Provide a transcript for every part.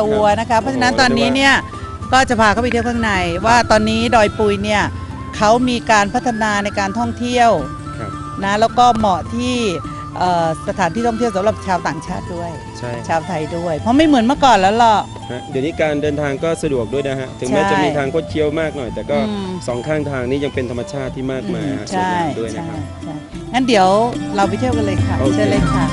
ตัวนะคะ เพราะฉะนั้นตอนนี้เนี่ยก็จะพาเข้าไปเที่ยวข้างใน ว่าตอนนี้ดอยปุยเนี่ยเขามีการพัฒนาในการท่องเที่ยวครับนะแล้วก็เหมาะที่เอ่อสถานที่ท่องเที่ยวสำหรับชาวต่างชาติด้วยใช่ชาวไทยด้วย เพราะไม่เหมือนเมื่อก่อนแล้วหรอกฮะเดี๋ยวนี้การเดินทางก็สะดวกด้วยนะฮะ ถึงแม้ใช่จะมีทางคดเคี้ยวมากหน่อย แต่ก็อืมสองข้างทางนี้ยังเป็นธรรมชาติที่มากมายฮะสวยใช่งามด้วยนะใช่ครับใช่งั้นเดี๋ยวเราไปเที่ยวกันเลยค่ะโอเคเชิญเลยค่ะ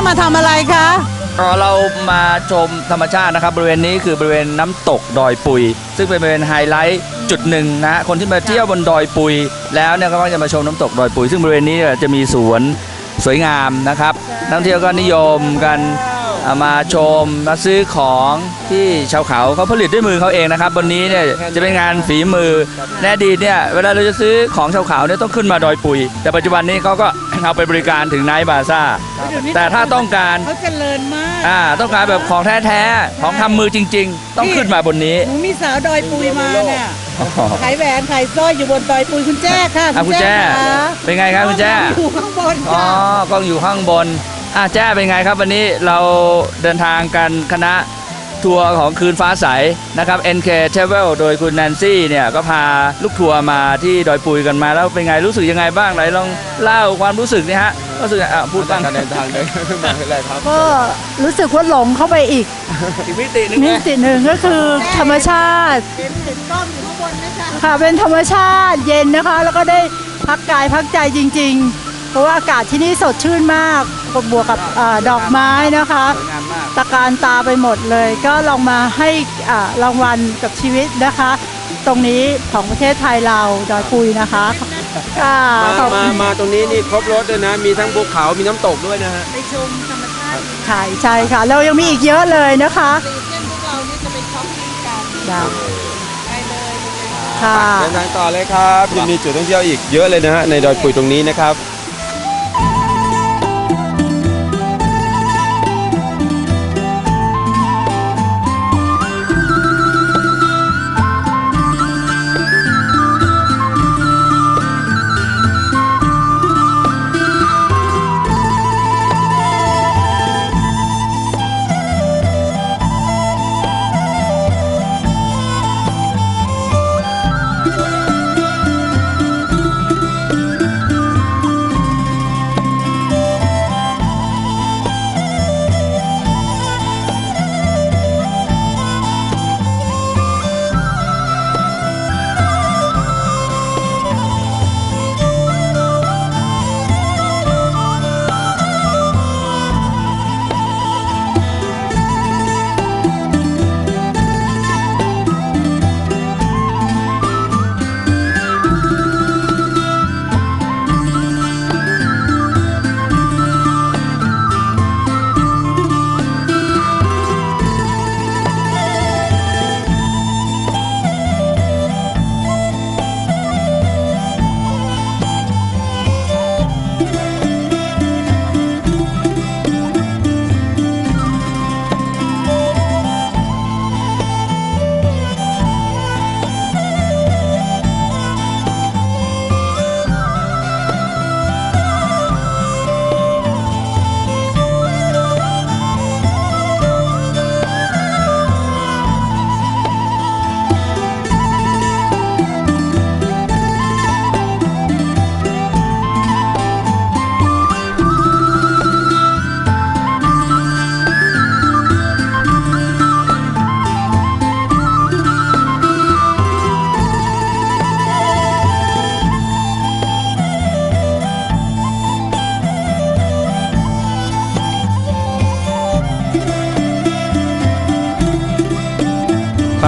เนี้ยมาทำอะไรคะ เรามาชมธรรมชาตินะครับ บริเวณนี้คือบริเวณน้ำตกดอยปุย ซึ่งเป็นบริเวณไฮไลท์จุดหนึ่งนะ คนที่มาเที่ยวบนดอยปุย แล้วเนี่ยก็มักจะมาชมน้ำตกดอยปุย ซึ่งบริเวณนี้จะมีสวนสวยงามนะครับนักท่องเที่ยวก็นิยมกัน อ่ามาชมมาซื้อของที่ชาวเขาเขาผลิตด้วยมือเขาเองนะครับบนนี้เนี่ยจะเป็นงานฝีมือในอดีตเนี่ยเวลาเราจะซื้อของชาวเขาเนี่ยต้องขึ้นมาดอยปุย แต่ปัจจุบันนี้เขาก็เอาไปบริการถึงไนท์บาซ่า แต่ถ้าต้องการเขาเจริญมากอ่าต้องการแบบของแท้ๆของทำมือจริง ๆ ต้องขึ้นมาบนนี้หนูมีสาวดอยปุยมาเนี่ยขายแหวนขายสร้อยอยู่บนดอยปุยคุณแจ้ค่ะอะคุณแจ้คะเป็นไงครับคุณแจ้อยู่ข้างบนอ๋อค่ะกล้องอยู่ข้างบน อะแจ้เป็นไงครับ วันนี้เราเดินทางกันคณะทัวร์ของคืนฟ้าใสนะครับ NK Travel โดยคุณแนนซี่เนี่ยก็พาลูกทัวร์มาที่ดอยปุยกันมาแล้วเป็นไงรู้สึกยังไงบ้างไหนลองเล่าความรู้สึกนี่ฮะรู้สึกอะพูดบ้างการเดินทางเดินมาเลยครับก็รู้สึกว่าหลงเข้าไปอีกอีกมิติหนึงมินะติหนึ่งก็คือธรรมชาติเห็นเห็นกล้องอยู่ข้างบนไหมคะค่ะเป็นธรรมชาติเย็นนะคะ แล้วก็ได้พักกายพักใจจริง ๆ เพราะว่าอากาศที่นี่สดชื่นมาก บวกกับอาดอกไม้นะคะ สวยงามมาก ตะการตาไปหมดเลย ก็ลองมาให้อ่ารางวัลกับชีวิตนะคะ ตรงนี้ของประเทศไทยเราดอยปุยนะคะค่ะขมาอบมาคุณมาตรงนี้นี่ครบรถเลยนะ มีทั้งภูเขามีน้ำตกด้วยนะฮะ ไปชมธรรมชาติใช่ใช่ค่ะเรายังมีอีกเยอะเลยนะคะตีเส้นพวกเรานี่จะไปช้อปปิ้งกันได้ไปเลยไปเลยค่ะ เดินทางต่อเลยครับยังมีจุดท่องเที่ยวอีกเยอะเลยนะฮะในดอยปุยตรงนี้นะครับ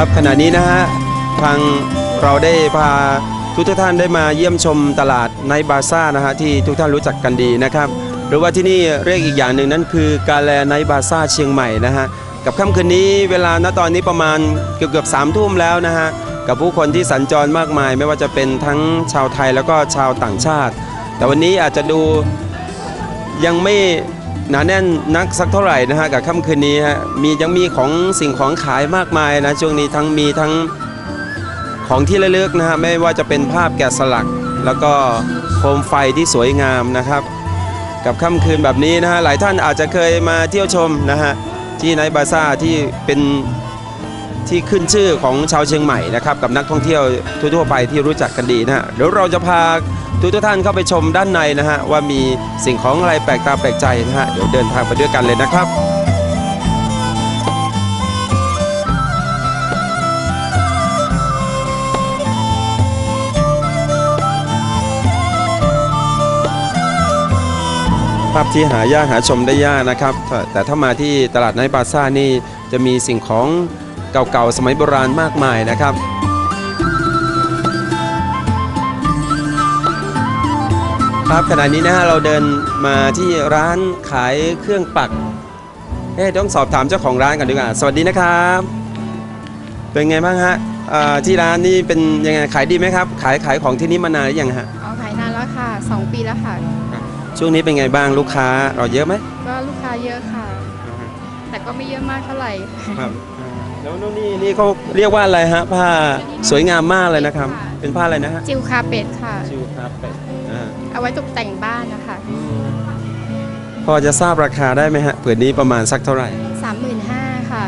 ครับขณะนี้นะฮะทางเราได้พาทุกท่านได้มาเยี่ยมชมตลาดไนบาซ่านะฮะที่ทุกท่านรู้จักกันดีนะครับ หรือว่าที่นี่เรียกอีกอย่างหนึ่งนั่นคือกาแลไนบาซ่าเชียงใหม่นะฮะกับค่ำคืนนี้เวลาณตอนนี้ประมาณเกือบเกือบสามทุ่มแล้วนะฮะกับผู้คนที่สัญจรมากมาย ไม่ว่าจะเป็นทั้งชาวไทยแล้วก็ชาวต่างชาติ แต่วันนี้อาจจะดูยังไม่ หนาแน่นนักสักเท่าไหร่นะฮะกับค่ำคืนนี้ฮะมียังมีของสิ่งของขายมากมายนะช่วงนี้ทั้งมีทั้งของที่ระลึกนะฮะไม่ว่าจะเป็นภาพแกะสลัก แล้วก็โคมไฟที่สวยงามนะครับ กับค่ำคืนแบบนี้นะฮะหลายท่านอาจจะเคยมาเที่ยวชมนะฮะที่ไนท์บาซ่าที่เป็น ที่ขึ้นชื่อของชาวเชียงใหม่นะครับกับนักท่องเที่ยวทั่วๆไปที่รู้จักกันดีนะฮะเดี๋ยวเราจะพาทุกทุกท่านเข้าไปชมด้านในนะฮะว่ามีสิ่งของอะไรแปลกตาแปลกใจนะฮะเดี๋ยวเดินทางไปด้วยกันเลยนะครับภาพที่หายากหาชมได้ยากนะครับ แต่ถ้ามาที่ตลาดไนท์บาซ่านี่จะมีสิ่งของ เก่าๆ สมัยโบราณมากมายนะครับครับขณะนี้นะฮะเราเดินมาที่ร้านขายเครื่องปักเอ๊ะต้องสอบถามเจ้าของร้านก่อนดีกว่า สวัสดีนะครับ เป็นไงบ้างฮะอ่าที่ร้านนี่เป็นยังไงขายดีไหมครับ ขายขายของที่นี่มานานหรือยังฮะเอาขายนานแล้วค่ะ 2 ปีแล้วค่ะ ช่วงนี้เป็นไงบ้างลูกค้าเราเยอะไหมก็ลูกค้าเยอะค่ะ แต่ก็ไม่เยอะมากเท่าไหร่ครับ แล้วนู่นนี่นี่เขาเรียกว่าอะไรฮะผ้าสวยงามมากเลยนะครับ เป็นผ้าอะไรนะฮะจิวคาเป็ดค่ะ ชิวครับเป็ดอ่าเอาไว้ตกแต่งบ้านนะคะพอจะทราบราคาได้ไหมฮะผืนนี้ประมาณสักเท่าไหร่ 35,000ค่ะ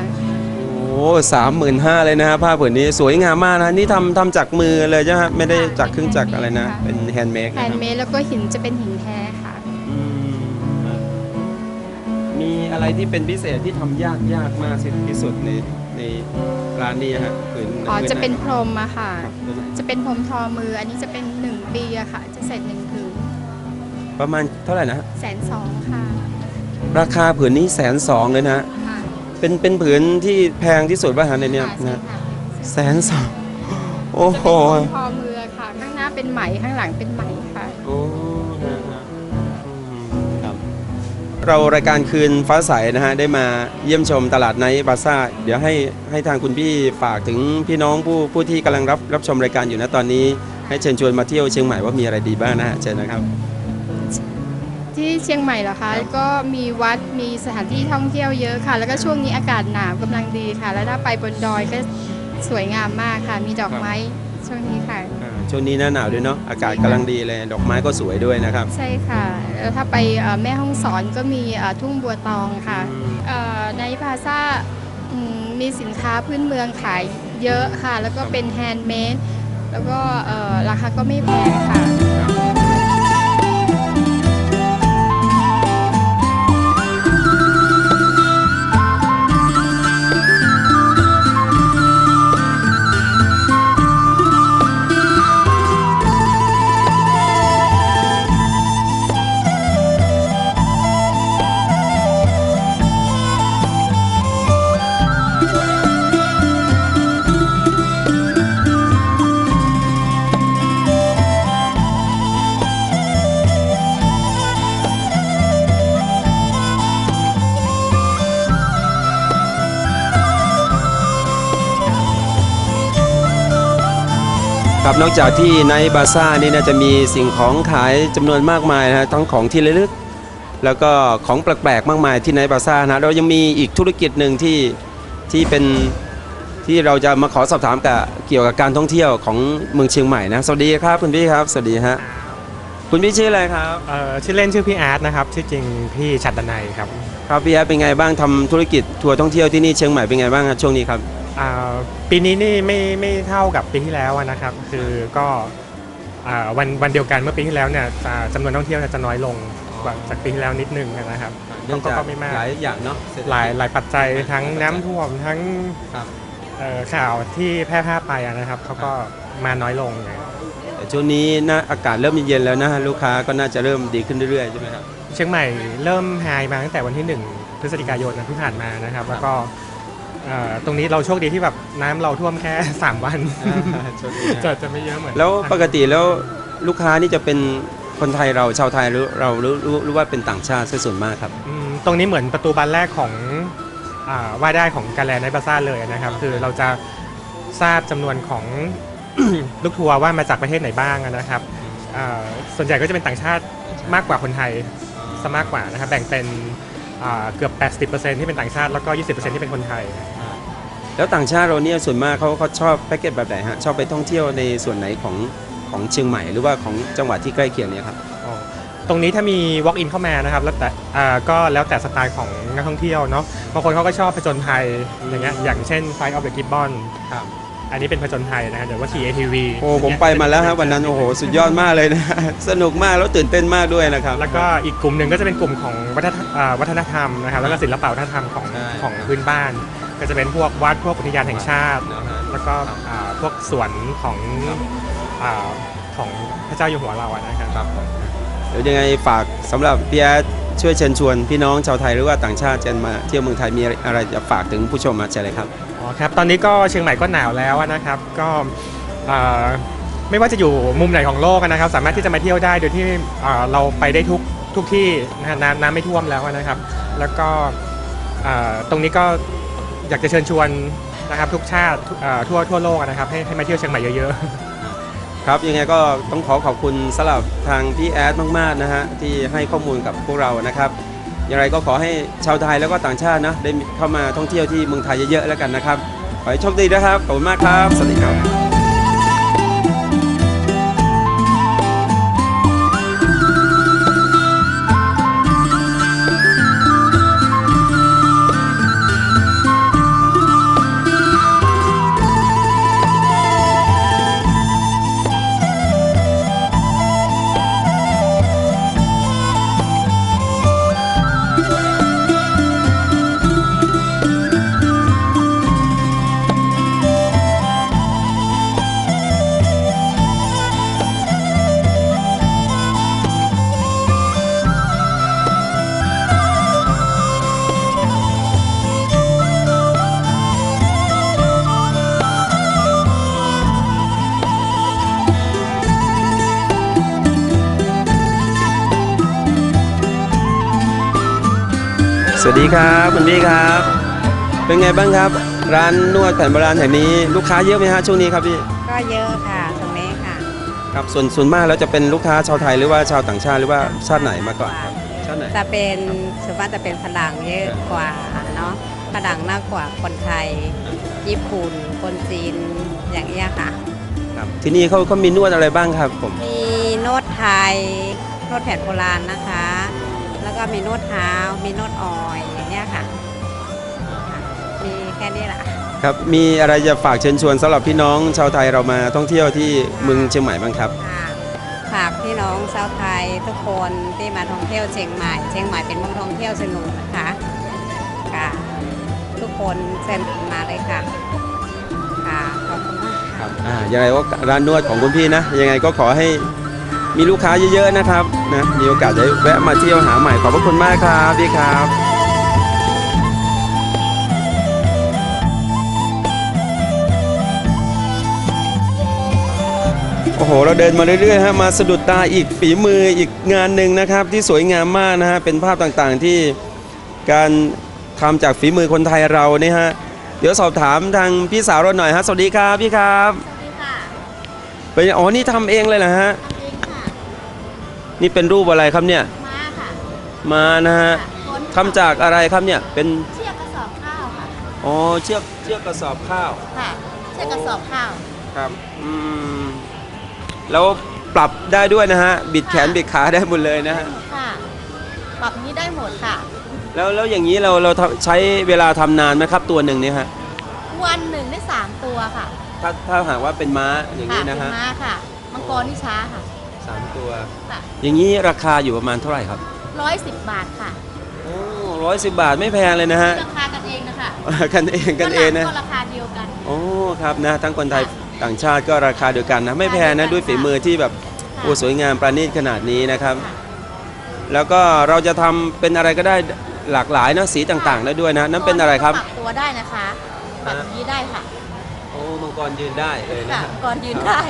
โอ้สามหมื่นห้าเลยนะฮะผ้าผืนนี้สวยงามมากนะนี่ทำทำจากมือเลยใช่ไหมฮะไม่ได้จากเครื่องจักรอะไรนะ เป็นแฮนด์เมดแฮนด์เมดแล้วก็หินจะเป็นหินแท้ค่ะมีอะไรที่เป็นพิเศษที่ทำยากยากมากที่สุดในใน ร้านนี้ฮะผืนอ๋อผืไหจะเป็นพรมอะค่ะครับผืนไหนจะเป็นพรมทอมือ อันนี้จะเป็น1ปีอะค่ะ จะเสร็จหนึ่งผืนประมาณเท่าไหร่นะฮะแสนสองค่ะ ราคาผืนนี้แสนสองเลยนะฮะค่ะเป็นเป็นผืนที่แพงที่สุดป่ะฮะในเนี้ยค่ะใช่นะค่ะแสนสองโอ้โหจะเป็นพรมทอมือค่ะ ข้างหน้าเป็นไหมข้างหลังเป็นไหม เรารายการคืนฟ้าใสนะฮะได้มาเยี่ยมชมตลาดไนท์บาซ่าเดี๋ยวให้ให้ทางคุณพี่ฝากถึงพี่น้องผู้ผู้ที่กำลังรับรับชมรายการอยู่นะตอนนี้ ให้เชิญชวนมาเที่ยวเชียงใหม่ว่ามีอะไรดีบ้างนะฮะเชิญนะครับ ที่เชียงใหม่เหรอคะ ก็มีวัดมีสถานที่ท่องเที่ยวเยอะค่ะ แล้วก็ช่วงนี้อากาศหนาวกำลังดีค่ะ แล้วถ้าไปบนดอยก็สวยงามมากค่ะ มีดอกไม้ช่วงนี้ค่ะอ่า ช่วงนี้หน้าหนาวด้วยเนาะอากาศกำลังดีเลย ดอกไม้ก็สวยด้วยนะครับ ใช่ค่ะแล้วถ้าไปเอ่อแม่ห้องสอนก็มีเอ่อทุ่งบัวตองค่ะเอ่อในพลาซ่าอืมมีสินค้าพื้นเมืองขายเยอะค่ะ แล้วก็เป็นแฮนด์เมดแล้วก็เอ่อราคาก็ไม่แพงค่ะ ครับ นอกจากที่ในบาซ่านี่น่าจะมีสิ่งของขายจำนวนมากมายนะฮะทั้งของที่ระลึก แล้วก็ของแปลกๆมากมายที่ในบาซ่านะเรายังมีอีกธุรกิจหนึ่งที่ที่เป็นที่เราจะมาขอสอบถามกับเกี่ยวกับการท่องเที่ยวของเมืองเชียงใหม่นะสวัสดีครับคุณพี่ครับสวัสดีฮะคุณพี่ชื่ออะไรครับเอ่อชื่อเล่นชื่อพี่อาร์ตนะครับชื่อจริงพี่ฉัดดนัยครับครับพี่แอฟเป็นไงบ้างทำธุรกิจทัวร์ท่องเที่ยวที่นี่เชียงใหม่เป็นไงบ้างครับช่วงนี้ครับอ่า ปีนี้นี่ไม่ไม่เท่ากับปีที่แล้วอะนะครับ คือก็อ่าวันวันเดียวกันเมื่อปีที่แล้วเนี่ยจะจำนวนท่องเที่ยวเนี่ยจะน้อยลงกว่าจากปีที่แล้วนิดนึงนะครับเนื่องจากก็ไม่มากหลายอย่างเนาะเศรษฐกิจหลายหลายปัจจัยทั้งน้ำท่วมทั้งครับเอ่อข่าวที่แพร่ภาพไปอะนะครับเขาก็มาน้อยลงไงแต่ช่วงนี้นะอากาศเริ่มเย็นๆแล้วนะลูกค้าก็น่าจะเริ่มดีขึ้นเรื่อยๆใช่ไหมครับเชียงใหม่เริ่มไฮมาตั้งแต่วันที่ 1 พฤศจิกายนนะที่ผ่านมานะครับ แล้วก็เอ่อ ตรงนี้เราโชคดีที่แบบน้ำเราท่วมแค่ 3 วันจะจะไม่เยอะเหมือนแล้วปกติแล้วลูกค้านี่จะเป็นคนไทยเราชาวไทยหรือเราหรือหรือหรือว่าเป็นต่างชาติซะส่วนมากครับ อืมตรงนี้เหมือนประตูบานแรกของอ่าว่าได้ของการแลนในบาซ่าเลยนะครับ คือเราจะทราบจำนวนของ ลูกทัวร์ว่ามาจากประเทศไหนบ้างนะครับอ่าส่วนใหญ่ก็จะเป็นต่างชาติมากกว่าคนไทยซะมากกว่านะครับแบ่งเป็น อ่าเกือบ 80%ที่เป็นต่างชาติแล้วก็ 20%ที่เป็นคนไทย แล้วต่างชาติเราเนี่ยส่วนมากเขาเขาชอบแพ็กเกจแบบไหนฮะชอบไปท่องเที่ยวในส่วนไหนของของเชียงใหม่หรือว่าของจังหวัดที่ใกล้เคียงเนี่ยครับอ๋อตรงนี้ถ้ามี walk in เข้ามานะครับแล้วแต่อ่าก็แล้วแต่สไตล์ของนักท่องเที่ยวเนาะบางคนเขาก็ชอบผจญภัยอย่างเงี้ยอย่างเช่น Fight of the Gibbon ครับ อันนี้เป็นผจญภัยนะฮะหรือว่า TATV โอ้ผมไปมาแล้วครับวันนั้นโอ้โหสุดยอดมากเลยนะ สนุกมากแล้วตื่นเต้นมากด้วยนะครับ แล้วก็อีกกลุ่มหนึ่งก็จะเป็นกลุ่มของวัฒนอ่าวัฒนธรรมนะครับแล้วก็ศิลปะวัฒนธรรมของใช่ของพื้นบ้าน ก็จะเป็นพวกวัดพวกอุทยานแห่งชาติแล้วก็อ่าพวกสวนของอ่าของพระเจ้าอยู่หัวเราอะนะครับเดี๋ยวยังไงฝากสำหรับพี่แอดช่วยเชิญชวนพี่น้องชาวไทยหรือว่าต่างชาติจะมาเที่ยวเมืองไทยมีอะไรจะฝากถึงผู้ชมมาเชิญเลยครับ อ๋อครับ ตอนนี้ก็เชียงใหม่ก็หนาวแล้วนะครับ ก็ไม่ว่าจะอยู่มุมไหนของโลกนะครับ สามารถที่จะมาเที่ยวได้โดยที่เราไปได้ทุกทุกที่นะน้ำน้ำไม่ท่วมแล้วนะครับ แล้วก็ตรงนี้ก็อยากจะเชิญชวนนะครับทุกชาติทั่วทั่วโลกนะครับให้ให้มาเที่ยวเชียงใหม่เยอะๆ ครับยังไงก็ต้องขอขอบคุณสำหรับทางพี่แอดมากๆนะฮะที่ให้ข้อมูลกับพวกเรานะครับ อย่างไรก็ขอให้ชาวไทยแล้วก็ต่างชาตินะได้เข้ามาท่องเที่ยวที่เมืองไทยเยอะๆแล้วกันนะครับขอให้โชคดีนะครับขอบคุณมากครับสวัสดีครับ สวัสดีครับคุณพี่ครับ เป็นไงบ้างครับ ร้านนวดแผนโบราณแห่งนี้ลูกค้าเยอะไหมฮะช่วงนี้ครับพี่ก็เยอะค่ะตรงนี้ค่ะครับส่วนส่วนมากแล้วจะเป็นลูกค้าชาวไทยหรือว่าชาวต่างชาติหรือว่าชาติไหนมาก่อนครับชาติไหน จะเป็นส่วนมากจะเป็นฝรั่งเยอะกว่าเนาะฝรั่งมากกว่าคนไทย ญี่ปุ่น คนจีนอย่างเงี้ยค่ะ ครับที่นี่เขาเขามีนวดอะไรบ้างครับผม มีโนดไทยโนดแผนโบราณนะคะ แล้วก็มีโนดเท้ามีโนดออยอย่างเงี้ยค่ะค่ะ มีแค่นี้แหละครับมีอะไรจะฝากเชิญชวนสำหรับพี่น้องชาวไทยเรามาท่องเที่ยวที่เมืองเชียงใหม่บ้างครับ ค่ะฝากพี่น้องชาวไทยทุกคนที่มาท่องเที่ยวเชียงใหม่ เชียงใหม่เป็นเมืองท่องเที่ยวสนุกนะคะค่ะ ทุกคนเชิญมาเลยค่ะค่ะขอบคุณมากค่ะอ่ายังไงก็ร้านนวดของคุณพี่นะ ยังไงก็ขอให้ มีลูกค้าเยอะๆนะครับนะมีโอกาสได้แวะมาเที่ยวหาใหม่ขอบพระคุณมากครับพี่ครับโอ้โห เราเดินมาเรื่อยๆฮะมาสะดุดตาอีกฝีมืออีกงานหนึ่งนะครับ ที่สวยงามมากนะฮะเป็นภาพต่างๆที่การทำจากฝีมือคนไทยเราเนี่ยฮะเดี๋ยวสอบถามทางพี่สาวเราหน่อยฮะสวัสดีครับพี่ครับเป็นอ๋อนี่ทำเองเลยเหรอฮะ นี่เป็นรูปอะไรครับเนี่ยม้าค่ะมานะฮะค้นทำจากอะไรครับเนี่ยเป็นเชือกกระสอบข้าวค่ะอ๋อเชือกเชือกกระสอบข้าวค่ะเชือกกระสอบข้าวครับอืมแล้วปรับได้ด้วยนะฮะบิดแขนบิดขาได้หมดเลยนะฮะค่ะปรับนี้ได้หมดค่ะ แล้วแล้วอย่างนี้เราเราทำใช้เวลาทำนานไหมครับตัวหนึ่งเนี่ยฮะวันหนึ่งได้สามตัวค่ะถ้าถ้าหากว่าเป็นม้าอย่างค่ะนี้เป็นะนฮะ ม้าค่ะ มังกรนี่ช้าค่ะ สามตัว ค่ะอย่างนี้ราคาอยู่ประมาณเท่าไหร่ครับร้อยสิบบาทค่ะโอ้ร้อยสิบบาทไม่แพงเลยนะฮะ ราคากันเองนะคะกันเองกันเองนะ ฝรั่ก็ราคาเดียวกัน โอ้ครับนะทั้งคนไทยต่างชาติก็ราคาเดียวกันนะไม่แพงนะด้วยฝีมือที่แบบโอ้สวยงามประณีตขนาดนี้นะครับ ค่ะ แล้วก็เราจะทำเป็นอะไรก็ได้หลากหลายนะสีต่างๆได้ด้วยนะนั่นเป็นอะไรครับปรับตัวได้นะคะอปัดอย่างนี้ได้ค่ะโอ้มังกรยืนได้เลยนะค่ะฮะก่อนยืนได้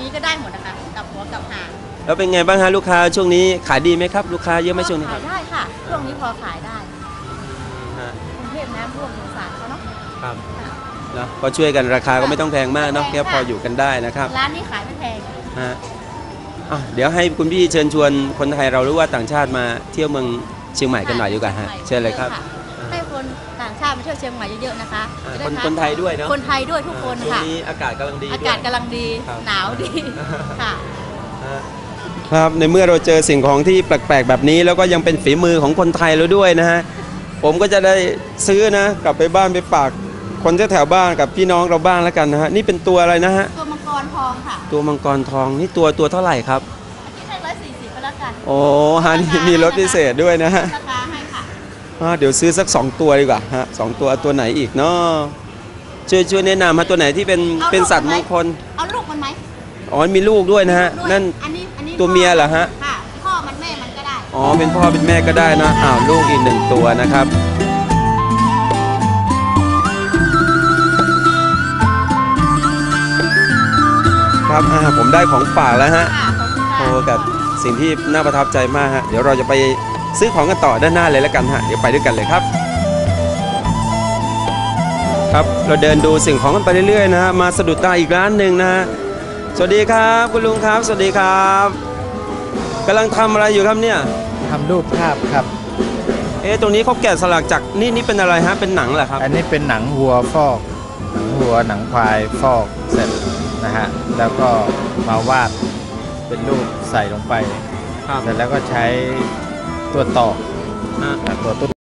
นี้ก็ได้หมดนะคะกลับหัวกลับหางแล้วเป็นไงบ้างฮะลูกค้าช่วงนี้ขายดีไหมครับ ลูกค้าเยอะไหมช่วงนี้คขารับยได้ค่ะ ช่วงนี้พอขายได้ฮะกรุงเทพน้ำท่วมสงสารเขาเนาะครับเนาะก็ช่วยกันราคาก็ไม่ต้องแพงมากเนาะไม่แพแค่งพอค่ะอยู่กันได้นะครับร้านนี้ขายไม่แพง ฮะอะเดี๋ยวให้คุณพี่เชิญชวนคนไทยเราหรือว่าต่างชาติมาเที่ยวเมืองเชียงใหม่กันหน่อยดีกว่าฮะเชิญเลยครับให้คนต่างชาติมาเที่ยวเชียงใหม่เยอะๆนะคะอ่าจะได้คนพักคนไทยด้วยเนาะคนไทยด้วยทุกคนช่วงค่ะ นี้อากาศกำลังดีอาด้วยกาศกำลังดีครับ หนาวดีค่ะครับในเมื่อเราเจอสิ่งของที่แปลกๆแบบนี้แล้วก็ยังเป็นฝีมือของคนไทยแล้วด้วยนะฮะผมก็จะได้ซื้อนะ กลับไปบ้านไปฝากคนแถวๆบ้านกับพี่น้องเราบ้างแล้วกันนะฮะนี่เป็นตัวอะไรนะฮะตัวมังกรทองค่ะตัวมังกรทองนี่ตัวตัวเท่าไหร่ครับ ที่ให้ร้อยสี่สิบก็แล้วกัน โอ้ฮะนี่มีรถพิเศษด้วยนะฮะ ราคาให้ค่ะอ่า เดี๋ยวซื้อสัก 2 ตัวดีกว่าฮะสองตัวตัวไหนอีกเนาะช่วยช่วยแนะนำมาตัวไหนที่เป็นเอาเป็นสัตว์ลูมกงไหมคลเอาลูกมันไหมอ๋อ มีลูกด้วยนะฮะด้วยนั่น อันนี้อันนี้ตัวเมียเหรอฮะ ค่ะพ่อมันแม่มันก็ได้อ๋อ เป็นพ่อเป็นแม่ก็ได้นะ อ้าว ลูกอีกหนึ่งตัวนะครับ ครับอ่าผมได้ของฝากแล้วฮะ ค่ะขอบคุณค่ะโอ้กับสิ่งที่น่าประทับใจมากฮะ เดี๋ยวเราจะไป ซื้อของกันต่อด้านหน้าเลยแล้วกันฮะเดี๋ยวไปด้วยกันเลยครับ ครับเราเดินดูสิ่งของกันไปเรื่อยๆนะฮะมาสะดุดตาอีกร้านหนึ่งนะฮะสวัสดีครับคุณลุงครับ สวัสดีครับกำลังทำอะไรอยู่ครับเนี่ยทำรูปภาพครับ เอ๊ะตรงนี้เขาแกะสลักจากนี่นี่เป็นอะไรฮะเป็นหนังเหรอครับอันนี้เป็นหนังวัวฟอกหนังวัวหนังควายฟอกเสร็จนะฮะแล้วก็มาวาดเป็นรูปใส่ลงไปครับเสร็จแล้วก็ใช้ ตัวต่ออ่าอ่าตัวตุ๊